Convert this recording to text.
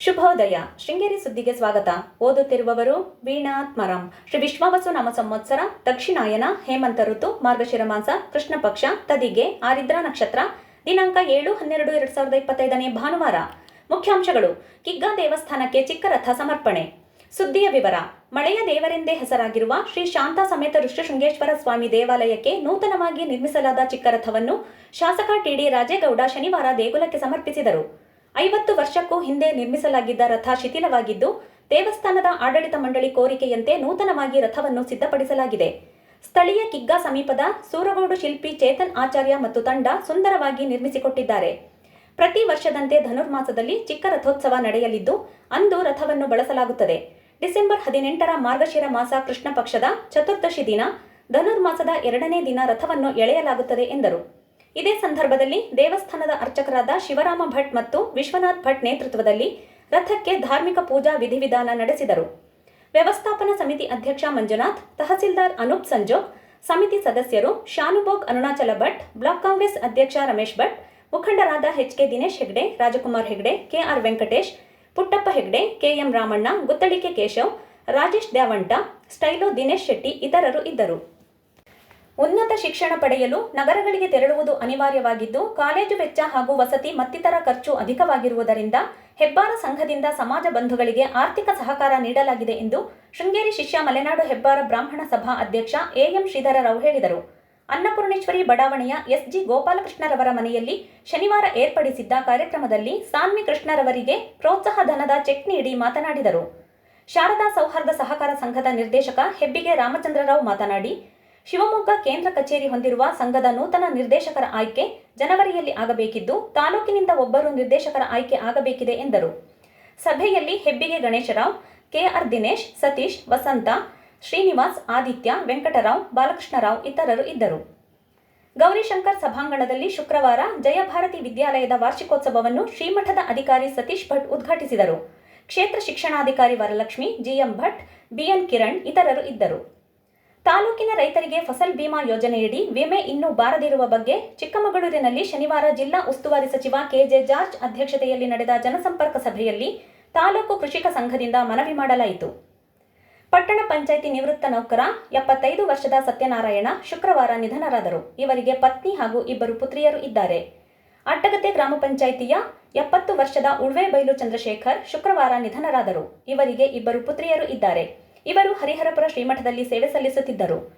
ಶುಭೋದಯ. ಶೃಂಗೇರಿ ಸುದ್ದಿಗೆ ಸ್ವಾಗತ. ಓದುತ್ತಿರುವವರು ವೀಣಾತ್ಮರಂ ಶ್ರೀ ವಿಶ್ವಾವಸು ನಮ್ಮ ಸಂವತ್ಸರ, ದಕ್ಷಿಣಾಯನ, ಹೇಮಂತ ಋತು, ಮಾರ್ಗಶಿರ ಮಾಸ ಕೃಷ್ಣ ಪಕ್ಷ ತದಿಗೆ, ಆರಿದ್ರ ನಕ್ಷತ್ರ, ದಿನಾಂಕ ಏಳು, ಹನ್ನೆರಡು, ಎರಡ್ ಸಾವಿರದ ಇಪ್ಪತ್ತೈದನೇ ಭಾನುವಾರ. ಮುಖ್ಯಾಂಶಗಳು. ಕಿಗ್ಗಾ ದೇವಸ್ಥಾನಕ್ಕೆ ಚಿಕ್ಕ ರಥ ಸಮರ್ಪಣೆ. ಸುದ್ದಿಯ ವಿವರ. ಮಳೆಯ ದೇವರೆಂದೇ ಹೆಸರಾಗಿರುವ ಶ್ರೀ ಶಾಂತ ಸಮೇತ ಋಷ್ಯಶೃಂಗೇಶ್ವರ ಸ್ವಾಮಿ ದೇವಾಲಯಕ್ಕೆ ನೂತನವಾಗಿ ನಿರ್ಮಿಸಲಾದ ಚಿಕ್ಕ ರಥವನ್ನು ಶಾಸಕ ಟಿಡಿ ರಾಜೇಗೌಡ ಶನಿವಾರ ದೇಗುಲಕ್ಕೆ ಸಮರ್ಪಿಸಿದರು. ಐವತ್ತು ವರ್ಷಕ್ಕೂ ಹಿಂದೆ ನಿರ್ಮಿಸಲಾಗಿದ್ದ ರಥ ಶಿಥಿಲವಾಗಿದ್ದು, ದೇವಸ್ಥಾನದ ಆಡಳಿತ ಮಂಡಳಿ ಕೋರಿಕೆಯಂತೆ ನೂತನವಾಗಿ ರಥವನ್ನು ಸಿದ್ಧಪಡಿಸಲಾಗಿದೆ. ಸ್ಥಳೀಯ ಕಿಗ್ಗಾ ಸಮೀಪದ ಸೂರಗೋಡು ಶಿಲ್ಪಿ ಚೇತನ್ ಆಚಾರ್ಯ ಮತ್ತು ತಂಡ ಸುಂದರವಾಗಿ ನಿರ್ಮಿಸಿಕೊಟ್ಟಿದ್ದಾರೆ. ಪ್ರತಿ ವರ್ಷದಂತೆ ಧನುರ್ಮಾಸದಲ್ಲಿ ಚಿಕ್ಕ ರಥೋತ್ಸವ ನಡೆಯಲಿದ್ದು, ಅಂದು ರಥವನ್ನು ಬಳಸಲಾಗುತ್ತದೆ. ಡಿಸೆಂಬರ್ ಹದಿನೆಂಟರ ಮಾರ್ಗಶಿರ ಮಾಸ ಕೃಷ್ಣ ಪಕ್ಷದ ಚತುರ್ದಶಿ ದಿನ, ಧನುರ್ಮಾಸದ ಎರಡನೇ ದಿನ ರಥವನ್ನು ಎಳೆಯಲಾಗುತ್ತದೆ ಎಂದರು. ಇದೇ ಸಂದರ್ಭದಲ್ಲಿ ದೇವಸ್ಥಾನದ ಅರ್ಚಕರಾದ ಶಿವರಾಮ ಭಟ್ ಮತ್ತು ವಿಶ್ವನಾಥ್ ಭಟ್ ನೇತೃತ್ವದಲ್ಲಿ ರಥಕ್ಕೆ ಧಾರ್ಮಿಕ ಪೂಜಾ ವಿಧಿವಿಧಾನ ನಡೆಸಿದರು. ವ್ಯವಸ್ಥಾಪನಾ ಸಮಿತಿ ಅಧ್ಯಕ್ಷ ಮಂಜುನಾಥ್, ತಹಸೀಲ್ದಾರ್ ಅನೂಪ್ ಸಂಜೋಗ್ ಸಮಿತಿ ಸದಸ್ಯರು ಶಾನುಭೋಗ್ ಅರುಣಾಚಲ ಭಟ್, ಬ್ಲಾಕ್ ಕಾಂಗ್ರೆಸ್ ಅಧ್ಯಕ್ಷ ರಮೇಶ್ ಭಟ್, ಮುಖಂಡರಾದ H K Dinesh Hegde, Rajkumar Hegde KR Venkatesh, Puttappa Hegde KM Ramanna, Guttalike Keshav, Rajesh Dyavanta Stylo Dinesh Shetty ಇತರರು ಇದ್ದರು. ಉನ್ನತ ಶಿಕ್ಷಣ ಪಡೆಯಲು ನಗರಗಳಿಗೆ ತೆರಳುವುದು ಅನಿವಾರ್ಯವಾಗಿದ್ದು, ಕಾಲೇಜು ವೆಚ್ಚ ಹಾಗೂ ವಸತಿ ಮತ್ತಿತರ ಖರ್ಚು ಅಧಿಕವಾಗಿರುವುದರಿಂದ ಹೆಬ್ಬಾರ ಸಂಘದಿಂದ ಸಮಾಜ ಬಂಧುಗಳಿಗೆ ಆರ್ಥಿಕ ಸಹಕಾರ ನೀಡಲಾಗಿದೆ ಎಂದು ಶೃಂಗೇರಿ ಶಿಷ್ಯ ಮಲೆನಾಡು ಹೆಬ್ಬಾರ ಬ್ರಾಹ್ಮಣ ಸಭಾ ಅಧ್ಯಕ್ಷ ಎಎಂ ಶ್ರೀಧರರಾವ್ ಹೇಳಿದರು. ಅನ್ನಪೂರ್ಣೇಶ್ವರಿ ಬಡಾವಣೆಯ ಎಸ್ಜಿ ಗೋಪಾಲಕೃಷ್ಣರವರ ಮನೆಯಲ್ಲಿ ಶನಿವಾರ ಏರ್ಪಡಿಸಿದ್ದ ಕಾರ್ಯಕ್ರಮದಲ್ಲಿ ಸಾನ್ವಿ ಕೃಷ್ಣರವರಿಗೆ ಪ್ರೋತ್ಸಾಹ ಧನದ ಚೆಕ್ ನೀಡಿ ಮಾತನಾಡಿದರು. ಶಾರದಾ ಸೌಹಾರ್ದ ಸಹಕಾರ ಸಂಘದ ನಿರ್ದೇಶಕ ಹೆಬ್ಬಿಗೆ ರಾಮಚಂದ್ರರಾವ್ ಮಾತನಾಡಿ ಶಿವಮೊಗ್ಗ ಕೇಂದ್ರ ಕಚೇರಿ ಹೊಂದಿರುವ ಸಂಘದ ನೂತನ ನಿರ್ದೇಶಕರ ಆಯ್ಕೆ ಜನವರಿಯಲ್ಲಿ ಆಗಬೇಕಿದ್ದು, ತಾಲೂಕಿನಿಂದ ಒಬ್ಬರು ನಿರ್ದೇಶಕರ ಆಯ್ಕೆ ಆಗಬೇಕಿದೆ ಎಂದರು. ಸಭೆಯಲ್ಲಿ ಹೆಬ್ಬಿಗೆ ಗಣೇಶರಾವ್, ಕೆಆರ್ ದಿನೇಶ್, ಸತೀಶ್, ವಸಂತ, ಶ್ರೀನಿವಾಸ್, ಆದಿತ್ಯ, ವೆಂಕಟರಾವ್, ಬಾಲಕೃಷ್ಣರಾವ್ ಇತರರು ಇದ್ದರು. ಗೌರಿಶಂಕರ್ ಸಭಾಂಗಣದಲ್ಲಿ ಶುಕ್ರವಾರ ಜಯಭಾರತಿ ವಿದ್ಯಾಲಯದ ವಾರ್ಷಿಕೋತ್ಸವವನ್ನು ಶ್ರೀಮಠದ ಅಧಿಕಾರಿ ಸತೀಶ್ ಭಟ್ ಉದ್ಘಾಟಿಸಿದರು. ಕ್ಷೇತ್ರ ಶಿಕ್ಷಣಾಧಿಕಾರಿ ವರಲಕ್ಷ್ಮಿ, ಜಿಎಂ ಭಟ್, ಬಿಎನ್ ಕಿರಣ್ ಇತರರು ಇದ್ದರು. ತಾಲೂಕಿನ ರೈತರಿಗೆ ಫಸಲ್ ಬಿಮಾ ಯೋಜನೆಯಡಿ ವಿಮೆ ಇನ್ನೂ ಬಾರದಿರುವ ಬಗ್ಗೆ ಚಿಕ್ಕಮಗಳೂರಿನಲ್ಲಿ ಶನಿವಾರ ಜಿಲ್ಲಾ ಉಸ್ತುವಾರಿ ಸಚಿವ ಕೆಜೆ ಜಾರ್ಜ್ ಅಧ್ಯಕ್ಷತೆಯಲ್ಲಿ ನಡೆದ ಜನಸಂಪರ್ಕ ಸಭೆಯಲ್ಲಿ ತಾಲೂಕು ಕೃಷಿಕ ಸಂಘದಿಂದ ಮನವಿ ಮಾಡಲಾಯಿತು. ಪಟ್ಟಣ ಪಂಚಾಯಿತಿ ನಿವೃತ್ತ ನೌಕರ, ಎಪ್ಪತ್ತೈದು ವರ್ಷದ ಸತ್ಯನಾರಾಯಣ ಶುಕ್ರವಾರ ನಿಧನರಾದರು. ಇವರಿಗೆ ಪತ್ನಿ ಹಾಗೂ ಇಬ್ಬರು ಪುತ್ರಿಯರು ಇದ್ದಾರೆ. ಅಟ್ಟಗತ್ತೆ ಗ್ರಾಮ ಪಂಚಾಯಿತಿಯ ಎಪ್ಪತ್ತು ವರ್ಷದ ಉಳ್ವೆಬೈಲು ಚಂದ್ರಶೇಖರ್ ಶುಕ್ರವಾರ ನಿಧನರಾದರು. ಇವರಿಗೆ ಇಬ್ಬರು ಪುತ್ರಿಯರು ಇದ್ದಾರೆ. ಇವರು ಹರಿಹರಪುರ ಶ್ರೀಮಠದಲ್ಲಿ ಸೇವೆ ಸಲ್ಲಿಸುತ್ತಿದ್ದರು.